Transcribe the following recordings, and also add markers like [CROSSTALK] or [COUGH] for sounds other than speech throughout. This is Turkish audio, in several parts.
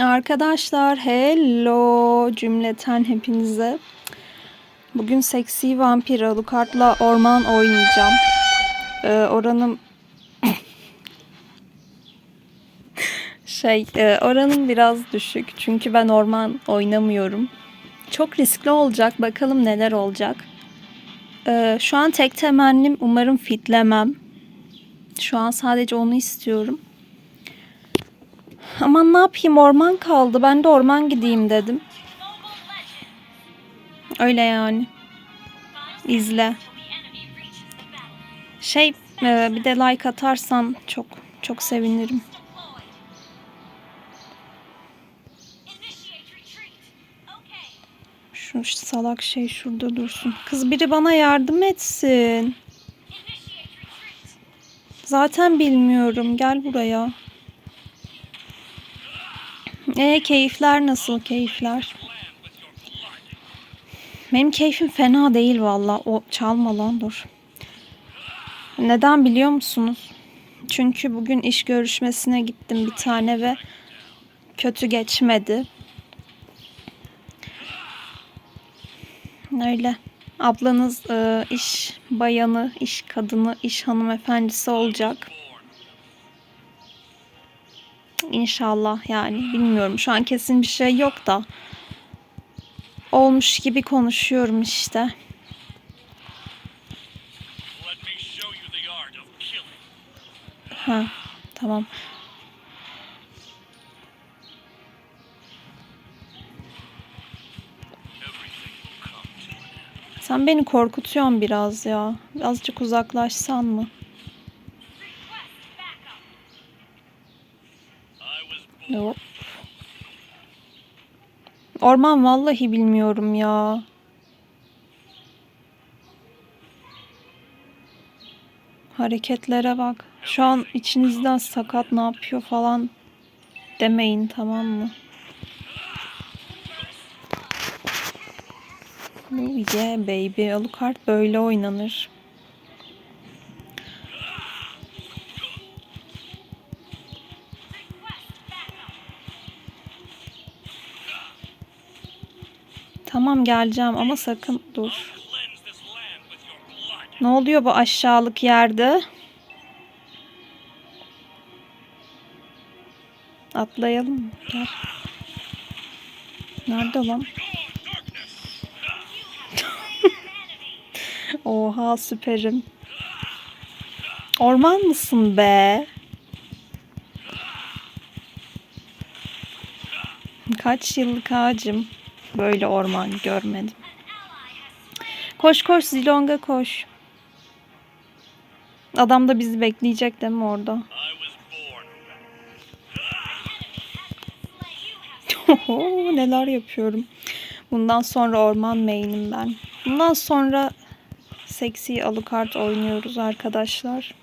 Arkadaşlar hello cümleten hepinize. Bugün seksi vampir Alucard'la orman oynayacağım. Ee, oranım [LAUGHS] şey e, oranım biraz düşük çünkü ben orman oynamıyorum. Çok riskli olacak bakalım neler olacak. Ee, şu an tek temennim umarım fitlemem. Şu an sadece onu istiyorum. Aman ne yapayım orman kaldı. Ben de orman gideyim dedim. Öyle yani. İzle. Şey e, bir de like atarsan çok çok sevinirim. Şu salak şey şurada dursun. Kız biri bana yardım etsin. Zaten bilmiyorum. Gel buraya. E keyifler nasıl keyifler? Benim keyfim fena değil valla. O çalma lan dur. Neden biliyor musunuz? Çünkü bugün iş görüşmesine gittim bir tane ve kötü geçmedi. Öyle. Ablanız e, iş bayanı, iş kadını, iş hanımefendisi olacak. İnşallah yani bilmiyorum. Şu an kesin bir şey yok da. Olmuş gibi konuşuyorum işte. Ha tamam. Sen beni korkutuyorsun biraz ya. Azıcık uzaklaşsan mı? Yok. Orman vallahi bilmiyorum ya. Hareketlere bak. Şu an içinizden sakat ne yapıyor falan demeyin tamam mı? Yeah baby. Alucard böyle oynanır. Tamam geleceğim ama sakın dur. Ne oluyor bu aşağılık yerde? Atlayalım? Gel. Nerede lan? [LAUGHS] Oha süperim. Orman mısın be? Kaç yıllık ağacım. Böyle orman görmedim. Koş koş Zilong'a koş. Adam da bizi bekleyecek değil mi orada? [LAUGHS] Neler yapıyorum. Bundan sonra orman main'im ben. Bundan sonra seksi Alucard oynuyoruz arkadaşlar.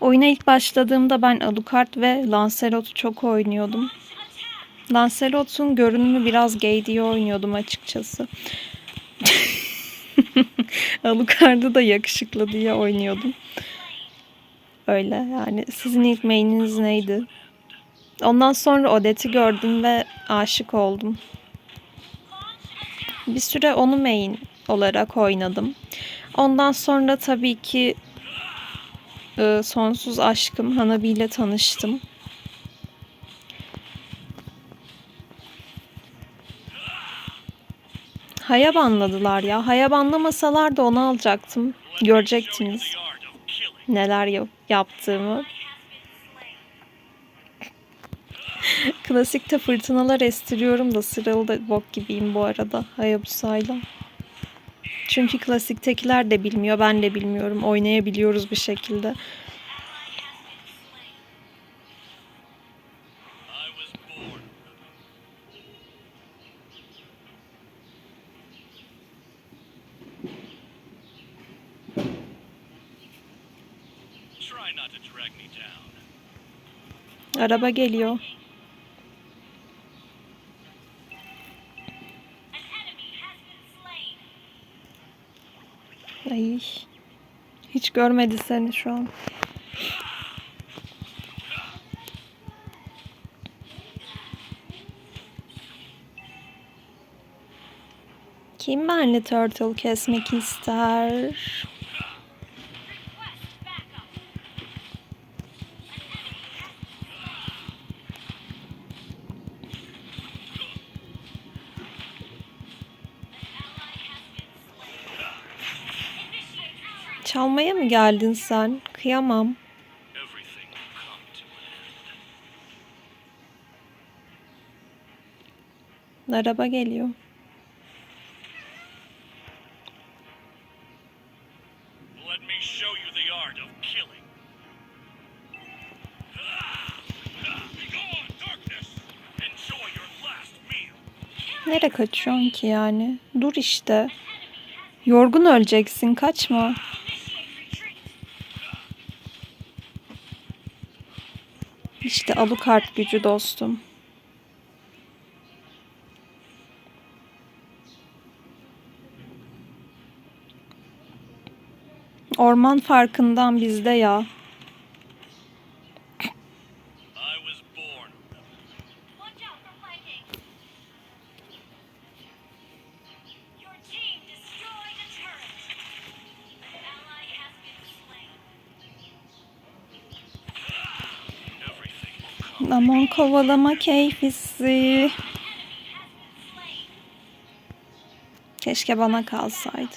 Oyuna ilk başladığımda ben Alucard ve Lancelot'u çok oynuyordum. Lancelot'un görünümü biraz gay diye oynuyordum açıkçası. [LAUGHS] Alucard'ı da yakışıklı diye oynuyordum. Öyle yani. Sizin ilk main'iniz neydi? Ondan sonra Odette'i gördüm ve aşık oldum. Bir süre onu main olarak oynadım. Ondan sonra tabii ki e, sonsuz aşkım Hanabi ile tanıştım. Haya banladılar ya. Haya banlamasalar da onu alacaktım. Görecektiniz neler yap- yaptığımı. [LAUGHS] Klasikte fırtınalar estiriyorum da sıralı da bok gibiyim bu arada Hayabusa'yla. Çünkü klasiktekiler de bilmiyor, ben de bilmiyorum. Oynayabiliyoruz bir şekilde. araba geliyor. Ay. Hiç görmedi seni şu an. Kim benle turtle kesmek ister? Çalmaya mı geldin sen? Kıyamam. Araba geliyor. Nereye kaçıyorsun ki yani? Dur işte. Yorgun öleceksin. Kaçma. İşte Alucard gücü dostum. Orman farkından bizde ya. Aman kovalama keyfisi. Keşke bana kalsaydı.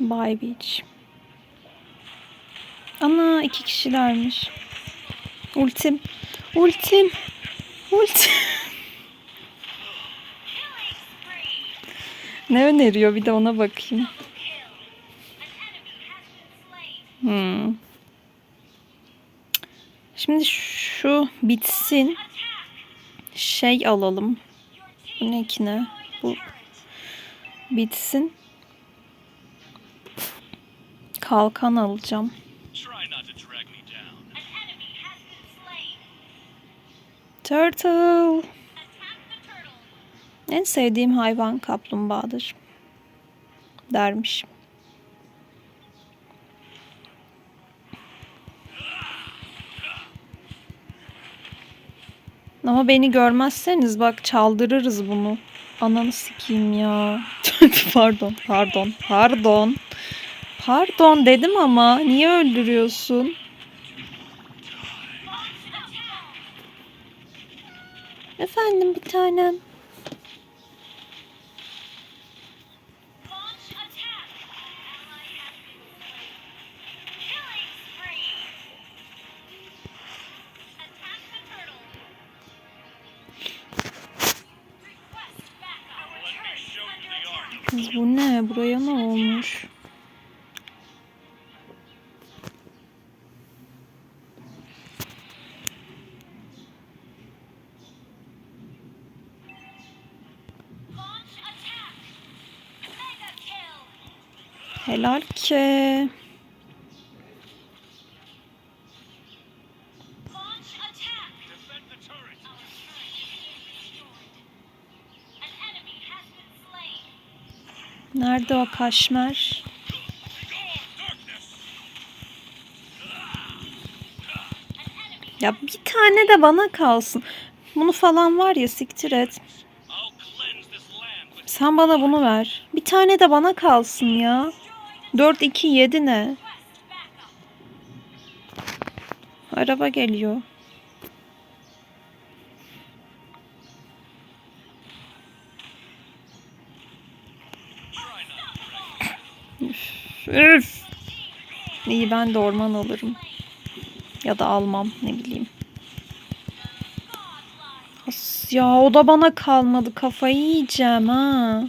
Bay Beach. Ana iki kişilermiş. Ultim. Ultim. Ultim. Ne öneriyor bir de ona bakayım. Hmm. Şimdi şu bitsin. Şey alalım. Bu ne ki ne? Bu bitsin. Kalkan alacağım. Turtle. En sevdiğim hayvan kaplumbağadır. Dermiş. Ama beni görmezseniz bak çaldırırız bunu. Ananı sikeyim ya. [LAUGHS] pardon, pardon, pardon. Pardon dedim ama niye öldürüyorsun? Attack. of Kız bu ne? Buraya ne olmuş? Been slain. Nerede o kaşmer? Ya bir tane de bana kalsın. Bunu falan var ya siktir et. Sen bana bunu ver. Bir tane de bana kalsın ya. 4 2 7 ne? Araba geliyor. Üf. İyi ben de orman alırım. Ya da almam ne bileyim. As ya o da bana kalmadı. Kafayı yiyeceğim ha.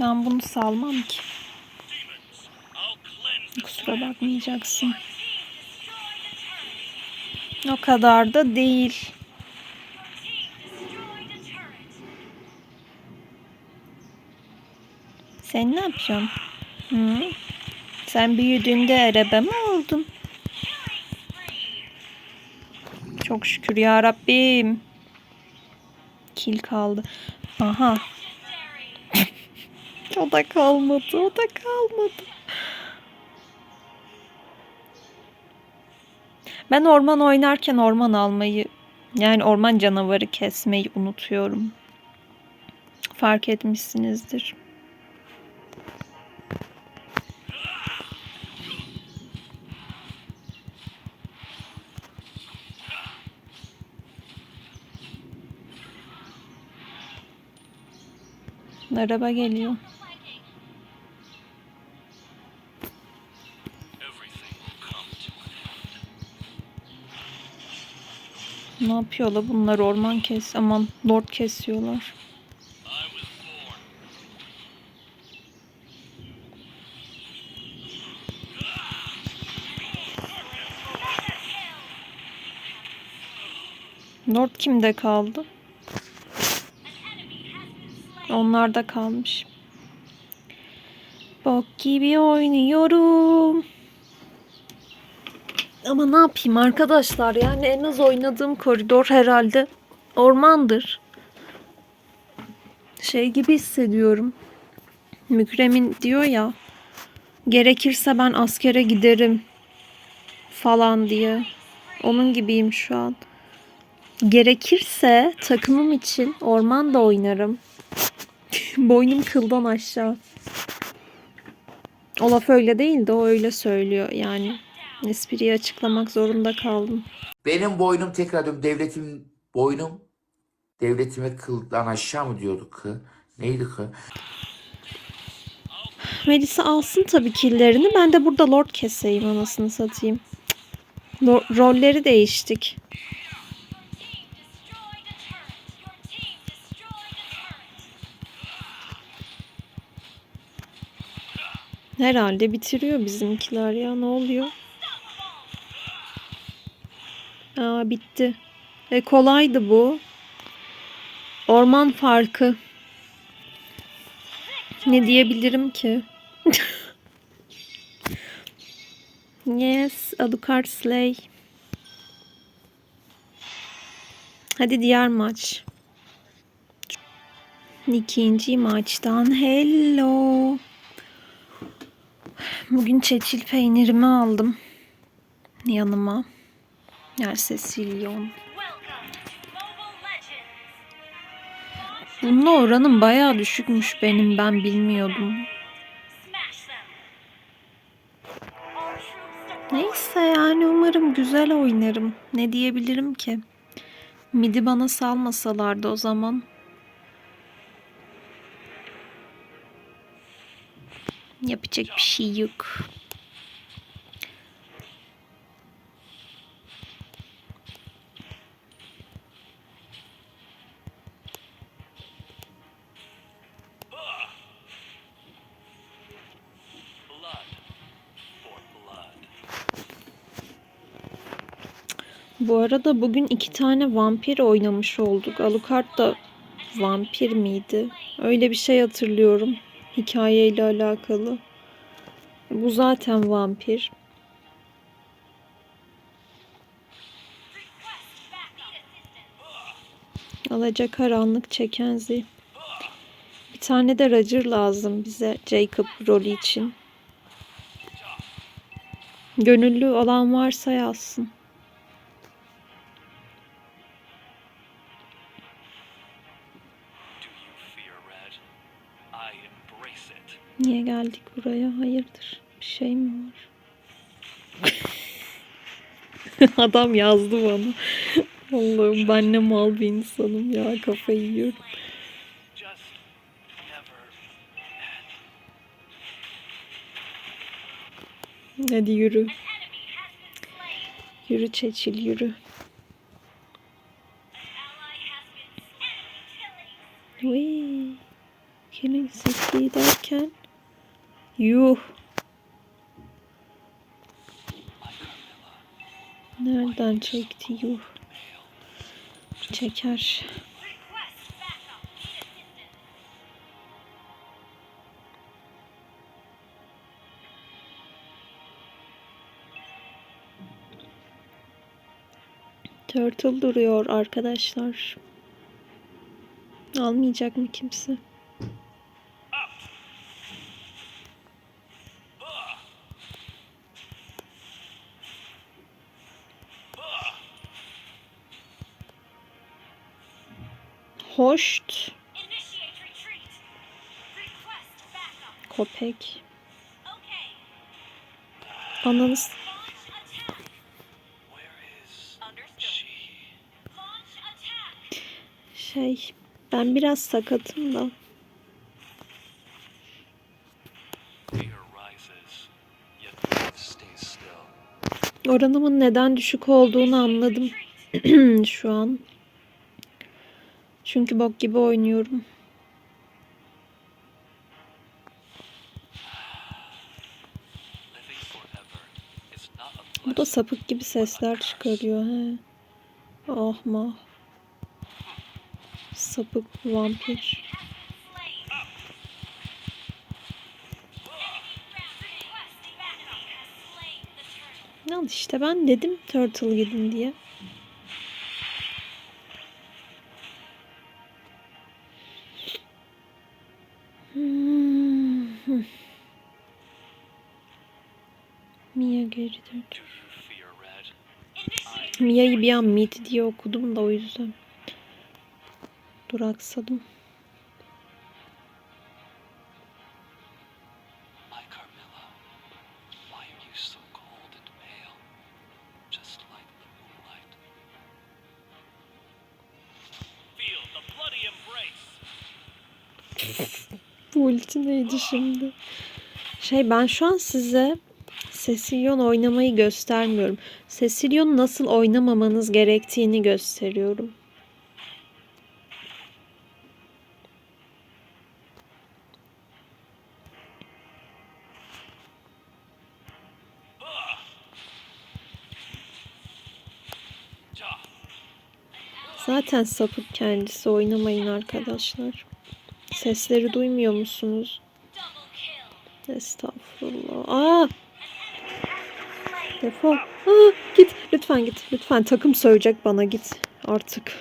Ben bunu salmam ki. Kusura bakmayacaksın. O kadar da değil. Sen ne yapıyorsun? Hı? Sen büyüdüğünde araba mı oldun? Çok şükür ya Rabbim. Kil kaldı. Aha o da kalmadı. O da kalmadı. Ben orman oynarken orman almayı yani orman canavarı kesmeyi unutuyorum. Fark etmişsinizdir. Araba geliyor. Yapıyorlar bunlar orman kes aman lord kesiyorlar. Lord kimde kaldı? Onlar da kalmış. Bok gibi oynuyorum. Ama ne yapayım arkadaşlar yani en az oynadığım koridor herhalde ormandır. Şey gibi hissediyorum. Mükremin diyor ya gerekirse ben askere giderim falan diye. Onun gibiyim şu an. Gerekirse takımım için orman da oynarım. [LAUGHS] Boynum kıldan aşağı. O laf öyle değil de o öyle söylüyor yani. Espriyi açıklamak zorunda kaldım. Benim boynum tekrar diyorum devletim boynum devletime kıldan aşağı mı diyorduk ki? Neydi ki? Melisa alsın tabii killerini. Ben de burada lord keseyim anasını satayım. Lo- rolleri değiştik. Herhalde bitiriyor bizimkiler ya. Ne oluyor? Aa bitti. E kolaydı bu. Orman farkı. Ne diyebilirim ki? [LAUGHS] yes, Alucard Slay. Hadi diğer maç. İkinci maçtan hello. Bugün çeçil peynirimi aldım. Yanıma. Yer Cecilion. Welcome to Mobile Legends. Bunun oranım bayağı düşükmüş benim. Ben bilmiyordum. Neyse yani umarım güzel oynarım. Ne diyebilirim ki? Midi bana salmasalardı o zaman. Yapacak bir şey yok. Bu arada bugün iki tane vampir oynamış olduk. Alucard da vampir miydi? Öyle bir şey hatırlıyorum. Hikayeyle alakalı. Bu zaten vampir. Alacak karanlık çeken zi. Bir tane de Roger lazım bize Jacob rolü için. Gönüllü olan varsa yazsın. Niye geldik buraya? Hayırdır? Bir şey mi var? [LAUGHS] Adam yazdı bana. [LAUGHS] Allah'ım ben ne mal bir insanım ya kafayı yiyorum. Hadi yürü. Yürü Çeçil yürü. Vay. Killing sesli derken. Yuh. Nereden çekti yuh? Çeker. Turtle duruyor arkadaşlar. Almayacak mı kimse? She? Launch attack. Şey. Ben biraz sakatım da. Oranımın neden düşük olduğunu anladım [CLEARS THROAT] şu an. Çünkü bok gibi oynuyorum. Bu da sapık gibi sesler çıkarıyor he. Ah mah. Sapık vampir. Al işte ben dedim turtle gidin diye. Initiate. Mia'yı bir an mid diye okudum da o yüzden. Duraksadım. [LAUGHS] Bu ulti neydi şimdi? Şey ben şu an size Cecilion oynamayı göstermiyorum. Cecilion nasıl oynamamanız gerektiğini gösteriyorum. Zaten sapık kendisi oynamayın arkadaşlar. Sesleri duymuyor musunuz? Estağfurullah. Aa! Defol. Aa, git. Lütfen git. Lütfen takım söyleyecek bana git artık.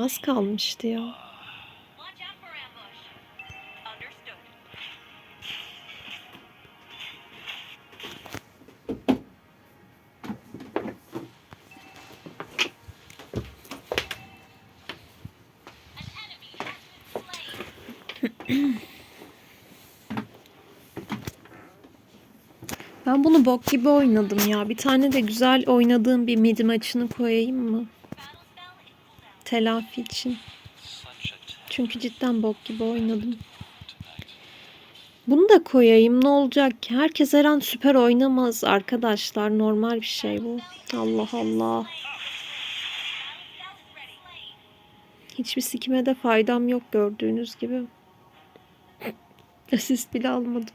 Az kalmıştı ya. Ben bunu bok gibi oynadım ya. Bir tane de güzel oynadığım bir mid maçını koyayım mı? Telafi için. Çünkü cidden bok gibi oynadım. Bunu da koyayım ne olacak ki? Herkes her an süper oynamaz arkadaşlar. Normal bir şey bu. Allah Allah. Hiçbir sikime de faydam yok gördüğünüz gibi. Asist bile almadım.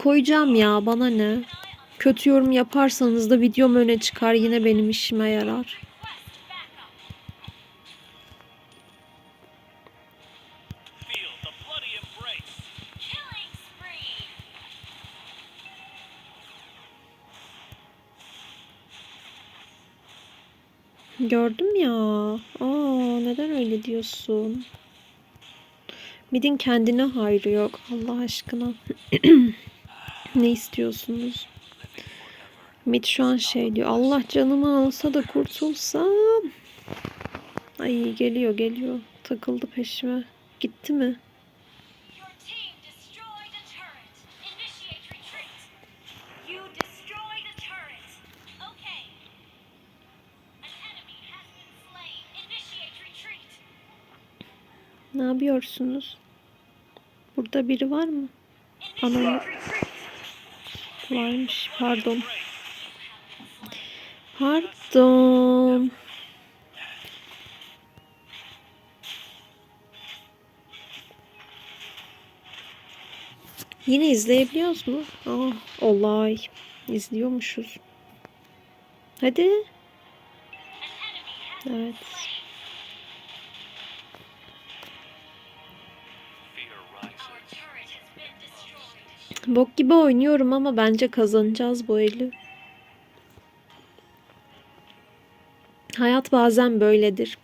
Koyacağım ya bana ne. Kötü yorum yaparsanız da videom öne çıkar yine benim işime yarar. Gördüm ya. Aa neden öyle diyorsun? Midin kendine hayrı yok Allah aşkına. [CLEARS THROAT] ne istiyorsunuz? Mid şu an şey diyor. Allah canımı alsa da kurtulsam. Ay geliyor geliyor. Takıldı peşime. Gitti mi? Ne yapıyorsunuz? Burada biri var mı? Ananı. Varmış. Pardon. Pardon. Yine izleyebiliyoruz mu? Aa, olay. İzliyormuşuz. Hadi. Evet. Bok gibi oynuyorum ama bence kazanacağız bu eli. Hayat bazen böyledir.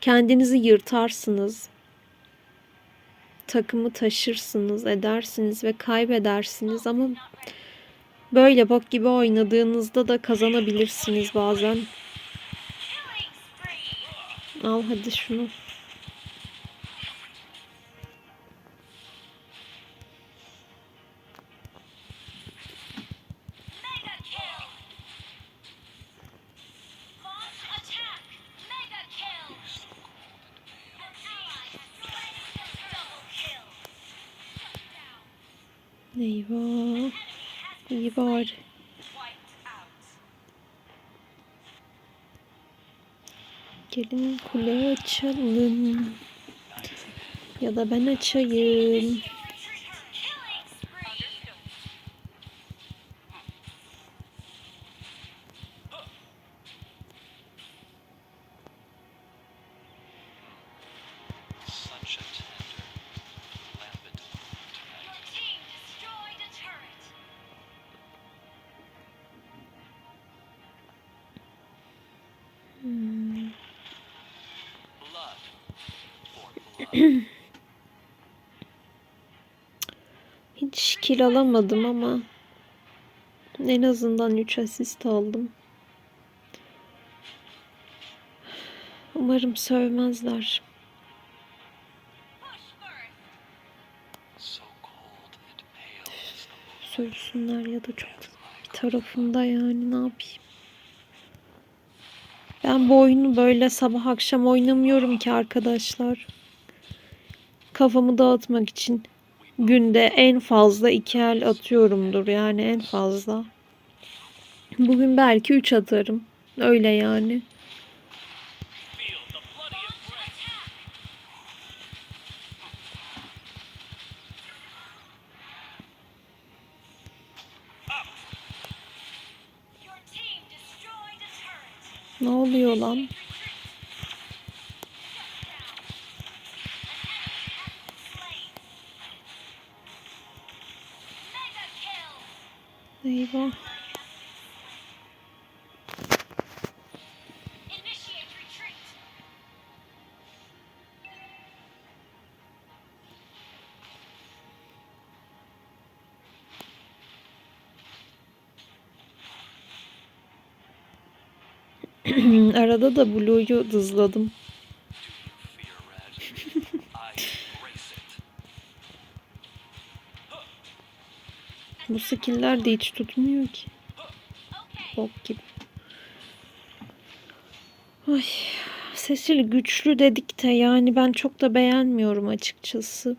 Kendinizi yırtarsınız. Takımı taşırsınız, edersiniz ve kaybedersiniz ama böyle bok gibi oynadığınızda da kazanabilirsiniz bazen. Al hadi şunu. İyi bari. Gelin kule açalım. Ya da ben açayım. Kill alamadım ama en azından 3 asist aldım. Umarım sövmezler. Sövsünler ya da çok bir tarafında yani ne yapayım. Ben bu oyunu böyle sabah akşam oynamıyorum ki arkadaşlar. Kafamı dağıtmak için günde en fazla iki el atıyorumdur yani en fazla. Bugün belki 3 atarım. Öyle yani. Ne oluyor lan? Eyvah. [CLEARS THROAT] Arada da Blue'yu dızladım. Bu skill'ler de hiç tutmuyor ki. Bok gibi. Ay, Cecil güçlü dedik de yani ben çok da beğenmiyorum açıkçası.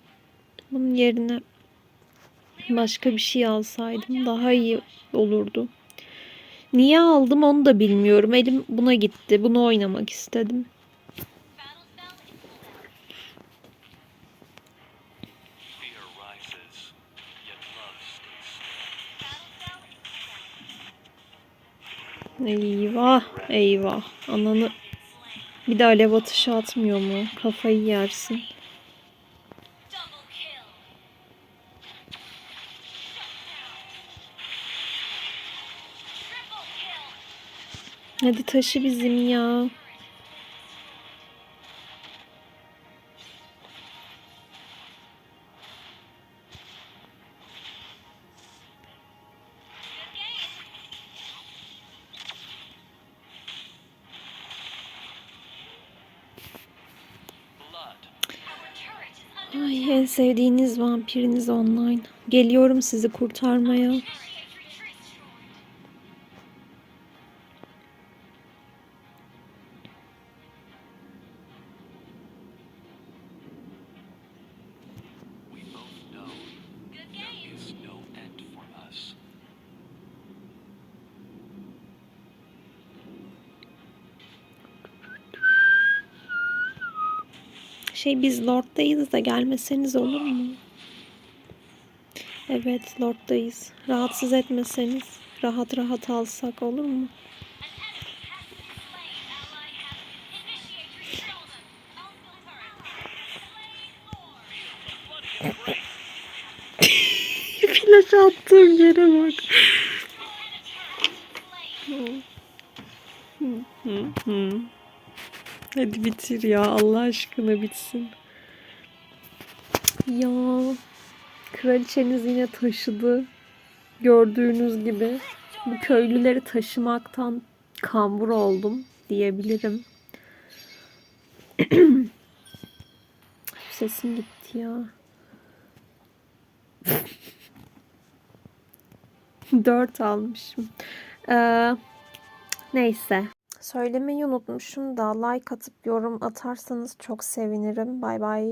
Bunun yerine başka bir şey alsaydım daha iyi olurdu. Niye aldım onu da bilmiyorum. Elim buna gitti. Bunu oynamak istedim. Eyvah, eyvah. Ananı bir de alev atışı atmıyor mu? Kafayı yersin. Hadi taşı bizim ya. Ay en sevdiğiniz vampiriniz online. Geliyorum sizi kurtarmaya. Şey biz Lord'dayız da gelmeseniz olur mu? Evet, Lord'dayız. Rahatsız etmeseniz rahat rahat alsak olur mu? [LAUGHS] Flash attığım yere bak. Hadi bitir ya Allah aşkına bitsin. Ya kraliçeniz yine taşıdı. Gördüğünüz gibi bu köylüleri taşımaktan kambur oldum diyebilirim. [CLEARS THROAT] Sesim gitti ya. [LAUGHS] Dört almışım. Ee, neyse. Söylemeyi unutmuşum da like atıp yorum atarsanız çok sevinirim. Bay bay.